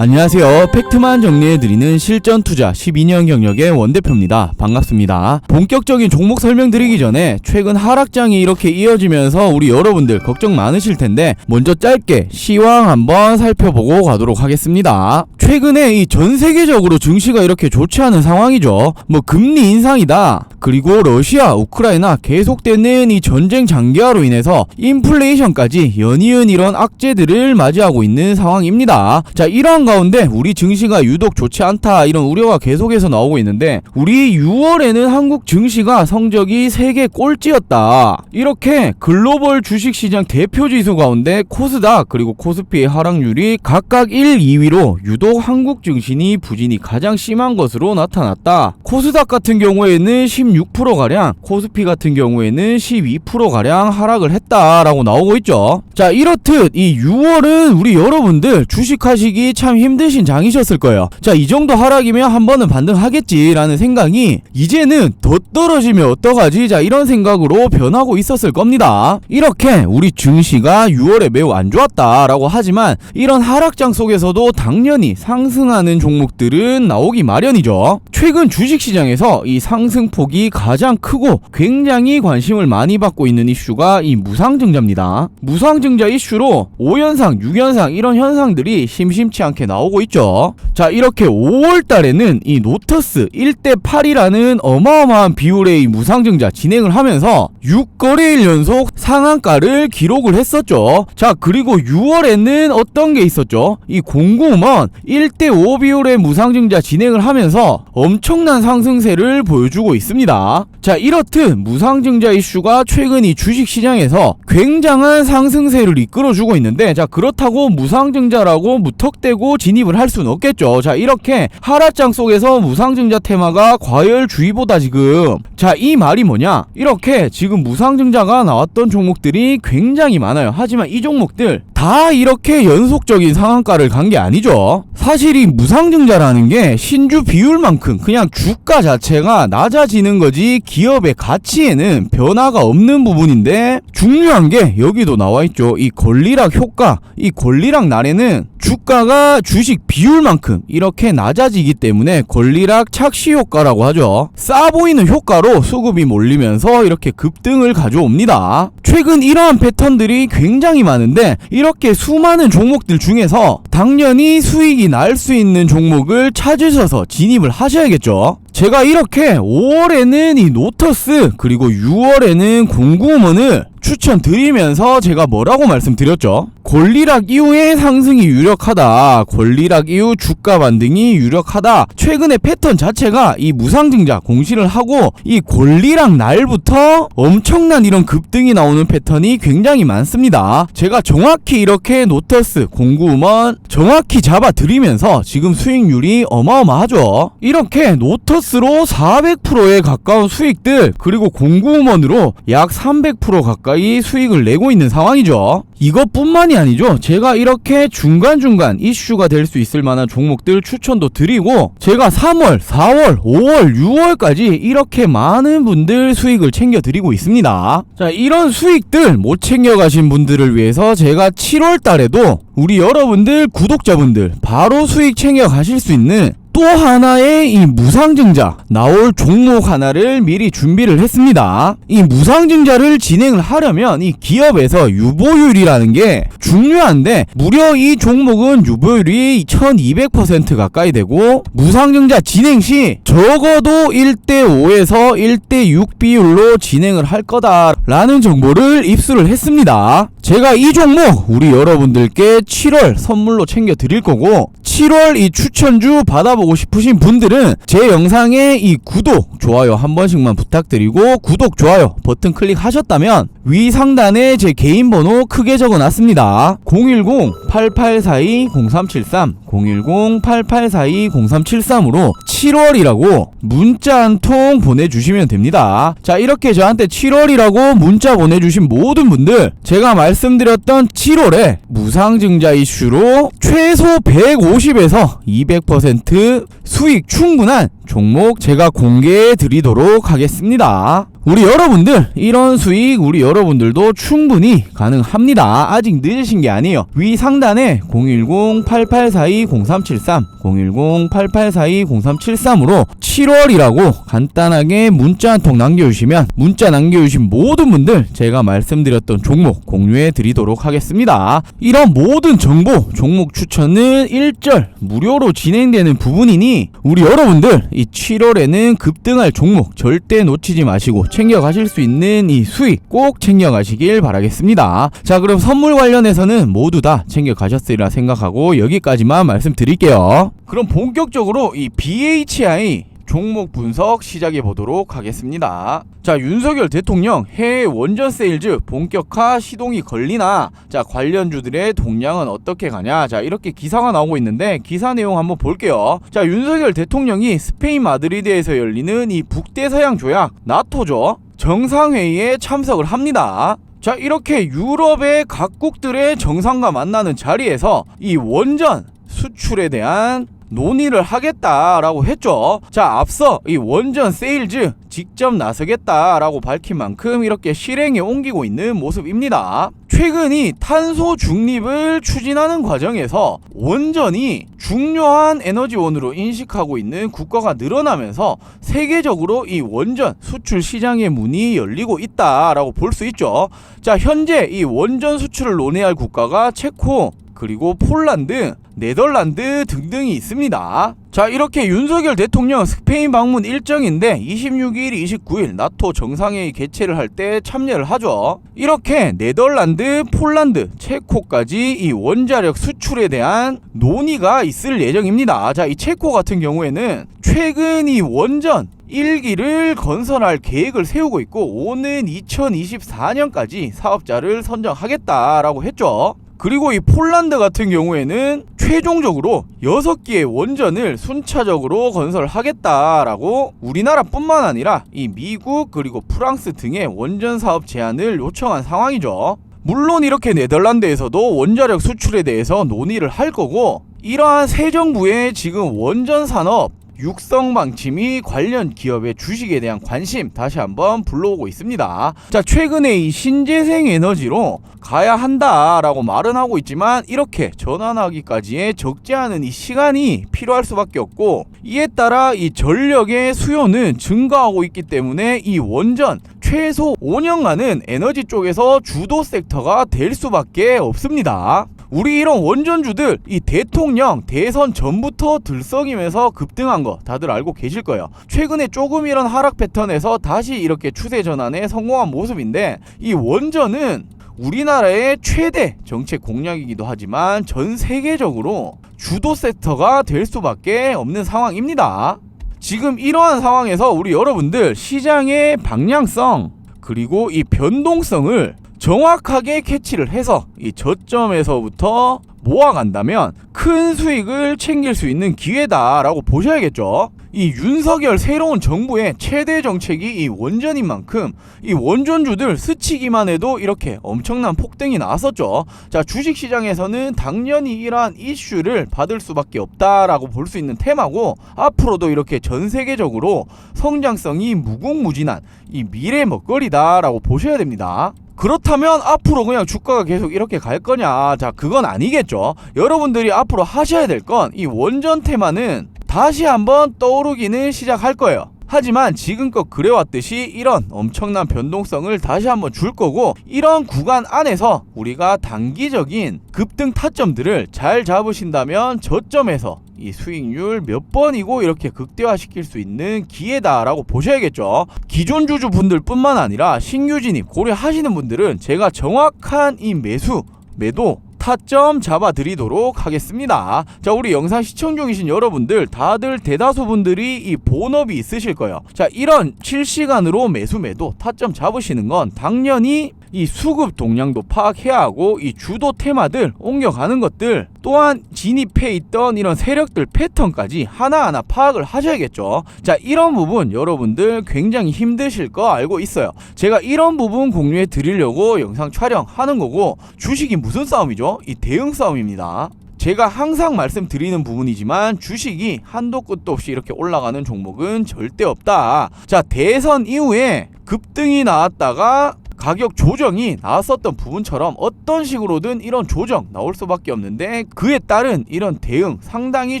안녕하세요. 팩트만 정리해드리는 실전 투자 12년 경력의 원대표입니다. 반갑습니다. 본격적인 종목 설명드리기 전에 최근 하락장이 이렇게 이어지면서 우리 여러분들 걱정 많으실 텐데 먼저 짧게 시황 한번 살펴보고 가도록 하겠습니다. 최근에 이 전 세계적으로 증시가 이렇게 좋지 않은 상황이죠. 뭐 금리 인상이다. 그리고 러시아, 우크라이나 계속되는 이 전쟁 장기화로 인해서 인플레이션까지 연이은 이런 악재들을 맞이하고 있는 상황입니다. 자, 이러한 가운데 우리 증시가 유독 좋지 않다 이런 우려가 계속해서 나오고 있는데 우리 6월에는 한국 증시가 성적이 세계 꼴찌였다. 이렇게 글로벌 주식시장 대표 지수 가운데 코스닥 그리고 코스피의 하락률이 각각 1, 2위로 유독 한국 증시니 부진이 가장 심한 것으로 나타났다. 코스닥 같은 경우에는 16%가량, 코스피 같은 경우에는 12%가량 하락을 했다라고 나오고 있죠. 자, 이렇듯 이 6월은 우리 여러분들 주식하시기 참 힘드신 장이셨을 거예요. 자, 이 정도 하락이면 한 번은 반등하겠지라는 생각이 이제는 더 떨어지면 어떡하지? 자, 이런 생각으로 변하고 있었을 겁니다. 이렇게 우리 증시가 6월에 매우 안 좋았다라고 하지만 이런 하락장 속에서도 당연히 상승하는 종목들은 나오기 마련이죠. 최근 주식시장에서 이 상승폭이 가장 크고 굉장히 관심을 많이 받고 있는 이슈가 이 무상증자입니다. 무상증자 이슈로 5현상, 6현상 이런 현상들이 심심치 않게 나오고 있죠. 자, 이렇게 5월 달에는 이 노터스 1대 8이라는 어마어마한 비율의 이 무상증자 진행을 하면서 6거래일 연속 상한가를 기록을 했었죠. 자, 그리고 6월에는 어떤 게 있었죠? 이 공구먼 1대 5 비율의 무상증자 진행을 하면서 엄청난 상승세를 보여주고 있습니다. 자, 이렇듯 무상증자 이슈가 최근 이 주식시장에서 굉장한 상승세를 이끌어주고 있는데, 자, 그렇다고 무상증자라고 무턱대고 진입을 할 수는 없겠죠. 자, 이렇게 하락장 속에서 무상증자 테마가 과열주의보다 지금, 자, 이 말이 뭐냐? 이렇게 지금 무상증자가 나왔던 종목들이 굉장히 많아요. 하지만 이 종목들 다 이렇게 연속적인 상한가를 간 게 아니죠. 사실 이 무상증자라는 게 신주 비율만큼 그냥 주가 자체가 낮아지는 거지 기업의 가치에는 변화가 없는 부분인데 중요한 게 여기도 나와 있죠. 이 권리락 효과, 이 권리락 날에는 주가가 주식 비율만큼 이렇게 낮아지기 때문에 권리락 착시 효과라고 하죠. 싸 보이는 효과로 수급이 몰리면서 이렇게 급등을 가져옵니다. 최근 이러한 패턴들이 굉장히 많은데 이렇게 수많은 종목들 중에서 당연히 수익이 날 수 있는 종목을 찾으셔서 진입을 하셔야겠죠. 제가 이렇게 5월에는 이 노터스 그리고 6월에는 공구먼을 추천드리면서 제가 뭐라고 말씀드렸죠? 권리락 이후에 상승이 유력하다. 권리락 이후 주가 반등이 유력하다. 최근의 패턴 자체가 이 무상증자 공시를 하고 이 권리락 날부터 엄청난 이런 급등이 나오는 패턴이 굉장히 많습니다. 제가 정확히 이렇게 노터스, 공구먼 정확히 잡아드리면서 지금 수익률이 어마어마하죠. 이렇게 노터스로 400%에 가까운 수익들 그리고 공구먼으로 약 300% 가까이 수익을 내고 있는 상황이죠. 이것뿐만이 아니죠. 제가 이렇게 중간중간 이슈가 될 수 있을 만한 종목들 추천도 드리고 제가 3월, 4월, 5월, 6월까지 이렇게 많은 분들 수익을 챙겨 드리고 있습니다. 자, 이런 수익들 못 챙겨 가신 분들을 위해서 제가 7월 달에도 우리 여러분들 구독자분들 바로 수익 챙겨 가실 수 있는 또 하나의 이 무상증자 나올 종목 하나를 미리 준비를 했습니다. 이 무상증자를 진행을 하려면 이 기업에서 유보율이라는 게 중요한데 무려 이 종목은 유보율이 1200% 가까이 되고 무상증자 진행 시 적어도 1대5에서 1대6 비율로 진행을 할 거다라는 정보를 입수를 했습니다. 제가 이 종목 우리 여러분들께 7월 선물로 챙겨 드릴 거고 7월 이 추천주 받아보고 싶으신 분들은 제 영상에 이 구독, 좋아요 한 번씩만 부탁드리고 구독, 좋아요 버튼 클릭하셨다면 위 상단에 제 개인 번호 크게 적어놨습니다. 010-8842-0373 010-8842-0373으로 7월이라고 문자 한 통 보내주시면 됩니다. 자 이렇게 저한테 7월이라고 문자 보내주신 모든 분들 제가 말씀드렸던 7월에 무상증자 이슈로 최소 150 에서 200% 수익 충분한 종목 제가 공개해 드리도록 하겠습니다. 우리 여러분들 이런 수익 우리 여러분들도 충분히 가능합니다. 아직 늦으신 게 아니에요. 위 상단에 010-8842-0373 010-8842-0373으로 7월이라고 간단하게 문자 한 통 남겨주시면 문자 남겨주신 모든 분들 제가 말씀드렸던 종목 공유해 드리도록 하겠습니다. 이런 모든 정보 종목 추천은 1절 무료로 진행되는 부분이니 우리 여러분들 이 7월에는 급등할 종목 절대 놓치지 마시고 챙겨가실 수 있는 이 수익 꼭 챙겨가시길 바라겠습니다. 자 그럼 선물 관련해서는 모두 다 챙겨가셨으리라 생각하고 여기까지만 말씀드릴게요. 그럼 본격적으로 이 BHI 종목 분석 시작해 보도록 하겠습니다. 자, 윤석열 대통령 해외 원전 세일즈 본격화 시동이 걸리나? 자, 관련주들의 동향은 어떻게 가냐? 자, 이렇게 기사가 나오고 있는데 기사 내용 한번 볼게요. 자, 윤석열 대통령이 스페인 마드리드에서 열리는 이 북대서양 조약 나토죠. 정상회의에 참석을 합니다. 자, 이렇게 유럽의 각국들의 정상과 만나는 자리에서 이 원전 수출에 대한 논의를 하겠다라고 했죠. 자, 앞서 이 원전 세일즈 직접 나서겠다라고 밝힌 만큼 이렇게 실행에 옮기고 있는 모습입니다. 최근 이 탄소 중립을 추진하는 과정에서 원전이 중요한 에너지원으로 인식하고 있는 국가가 늘어나면서 세계적으로 이 원전 수출 시장의 문이 열리고 있다라고 볼 수 있죠. 자, 현재 이 원전 수출을 논의할 국가가 체코 그리고 폴란드, 네덜란드 등등이 있습니다. 자, 이렇게 윤석열 대통령 스페인 방문 일정인데 26일, 29일 나토 정상회의 개최를 할 때 참여를 하죠. 이렇게 네덜란드, 폴란드, 체코까지 이 원자력 수출에 대한 논의가 있을 예정입니다. 자, 이 체코 같은 경우에는 최근 이 원전 1기를 건설할 계획을 세우고 있고 오는 2024년까지 사업자를 선정하겠다라고 했죠. 그리고 이 폴란드 같은 경우에는 최종적으로 6개의 원전을 순차적으로 건설하겠다라고 우리나라뿐만 아니라 이 미국 그리고 프랑스 등의 원전 사업 제안을 요청한 상황이죠. 물론 이렇게 네덜란드에서도 원자력 수출에 대해서 논의를 할 거고 이러한 새 정부의 지금 원전 산업 육성 방침이 관련 기업의 주식에 대한 관심 다시 한번 불러오고 있습니다. 자, 최근에 이 신재생 에너지로 가야 한다라고 말은 하고 있지만 이렇게 전환하기까지의 적지 않은 이 시간이 필요할 수밖에 없고 이에 따라 이 전력의 수요는 증가하고 있기 때문에 이 원전 최소 5년간은 에너지 쪽에서 주도 섹터가 될 수밖에 없습니다. 우리 이런 원전주들 이 대통령 대선 전부터 들썩이면서 급등한 거 다들 알고 계실 거예요. 최근에 조금 이런 하락 패턴에서 다시 이렇게 추세 전환에 성공한 모습인데 이 원전은 우리나라의 최대 정책 공약이기도 하지만 전 세계적으로 주도 섹터가 될 수밖에 없는 상황입니다. 지금 이러한 상황에서 우리 여러분들 시장의 방향성 그리고 이 변동성을 정확하게 캐치를 해서 이 저점에서부터 모아간다면 큰 수익을 챙길 수 있는 기회다라고 보셔야겠죠. 이 윤석열 새로운 정부의 최대 정책이 이 원전인 만큼 이 원전주들 스치기만 해도 이렇게 엄청난 폭등이 나왔었죠. 자, 주식 시장에서는 당연히 이러한 이슈를 받을 수밖에 없다라고 볼 수 있는 테마고 앞으로도 이렇게 전 세계적으로 성장성이 무궁무진한 이 미래 먹거리다라고 보셔야 됩니다. 그렇다면 앞으로 그냥 주가가 계속 이렇게 갈 거냐? 자, 그건 아니겠죠. 여러분들이 앞으로 하셔야 될 건 이 원전 테마는 다시 한번 떠오르기는 시작할 거예요. 하지만 지금껏 그래왔듯이 이런 엄청난 변동성을 다시 한번 줄 거고 이런 구간 안에서 우리가 단기적인 급등 타점들을 잘 잡으신다면 저점에서 이 수익률 몇 번이고 이렇게 극대화시킬 수 있는 기회다라고 보셔야겠죠. 기존 주주분들 뿐만 아니라 신규 진입 고려하시는 분들은 제가 정확한 이 매수, 매도 타점 잡아드리도록 하겠습니다. 자, 우리 영상 시청 중이신 여러분들 다들 대다수 분들이 이 본업이 있으실 거예요. 자, 이런 실시간으로 매수 매도 타점 잡으시는 건 당연히 이 수급 동량도 파악해야 하고 이 주도 테마들 옮겨가는 것들 또한 진입해 있던 이런 세력들 패턴까지 하나하나 파악을 하셔야겠죠. 자, 이런 부분 여러분들 굉장히 힘드실 거 알고 있어요. 제가 이런 부분 공유해 드리려고 영상 촬영하는 거고 주식이 무슨 싸움이죠? 이 대응 싸움입니다. 제가 항상 말씀드리는 부분이지만 주식이 한도 끝도 없이 이렇게 올라가는 종목은 절대 없다. 자, 대선 이후에 급등이 나왔다가 가격 조정이 나왔었던 부분처럼 어떤 식으로든 이런 조정 나올 수밖에 없는데 그에 따른 이런 대응 상당히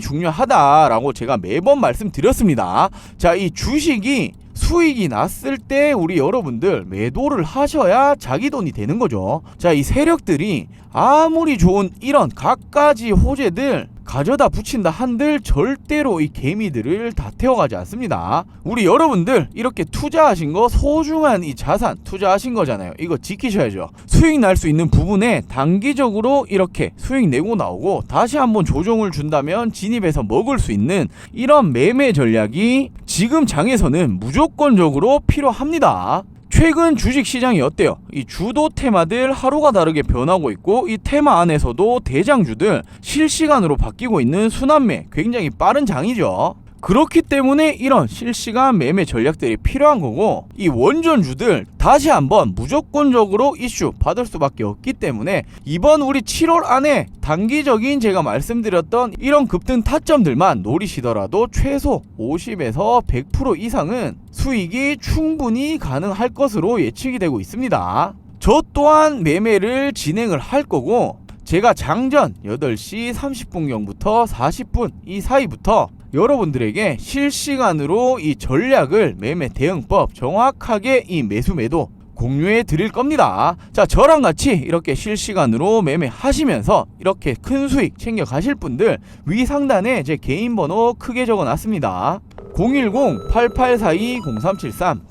중요하다라고 제가 매번 말씀드렸습니다. 자, 이 주식이 수익이 났을 때 우리 여러분들 매도를 하셔야 자기 돈이 되는 거죠. 자, 이 세력들이 아무리 좋은 이런 갖가지 호재들 가져다 붙인다 한들 절대로 이 개미들을 다 태워가지 않습니다. 우리 여러분들 이렇게 투자하신 거 소중한 이 자산 투자하신 거잖아요. 이거 지키셔야죠. 수익 날 수 있는 부분에 단기적으로 이렇게 수익 내고 나오고 다시 한번 조정을 준다면 진입해서 먹을 수 있는 이런 매매 전략이 지금 장에서는 무조건적으로 필요합니다. 최근 주식 시장이 어때요? 이 주도 테마들 하루가 다르게 변하고 있고 이 테마 안에서도 대장주들 실시간으로 바뀌고 있는 순환매 굉장히 빠른 장이죠. 그렇기 때문에 이런 실시간 매매 전략들이 필요한 거고 이 원전주들 다시 한번 무조건적으로 이슈 받을 수밖에 없기 때문에 이번 우리 7월 안에 단기적인 제가 말씀드렸던 이런 급등 타점들만 노리시더라도 최소 50에서 100% 이상은 수익이 충분히 가능할 것으로 예측이 되고 있습니다. 저 또한 매매를 진행을 할 거고 제가 장전 8시 30분경부터 40분 이 사이부터 여러분들에게 실시간으로 이 전략을 매매 대응법 정확하게 이 매수 매도 공유해 드릴 겁니다. 자, 저랑 같이 이렇게 실시간으로 매매하시면서 이렇게 큰 수익 챙겨 가실 분들 위 상단에 제 개인 번호 크게 적어 놨습니다. 010-8842-0373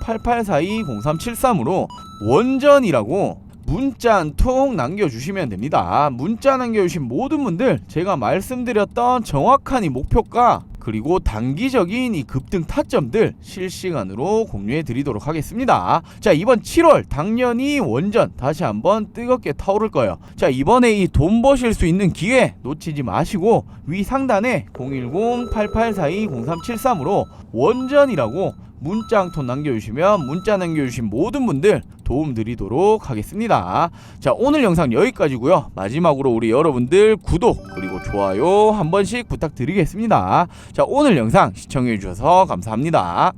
010-8842-0373으로 원전이라고 문자 한 통 남겨주시면 됩니다. 문자 남겨주신 모든 분들 제가 말씀드렸던 정확한 이 목표가 그리고 단기적인 이 급등 타점들 실시간으로 공유해 드리도록 하겠습니다. 자, 이번 7월 당연히 원전 다시 한번 뜨겁게 타오를 거예요. 자, 이번에 이 돈 버실 수 있는 기회 놓치지 마시고 위 상단에 010-8842-0373으로 원전이라고 문자 한 통 남겨주시면 문자 남겨주신 모든 분들 도움 드리도록 하겠습니다. 자, 오늘 영상 여기까지고요. 마지막으로 우리 여러분들 구독 그리고 좋아요 한 번씩 부탁드리겠습니다. 자, 오늘 영상 시청해 주셔서 감사합니다.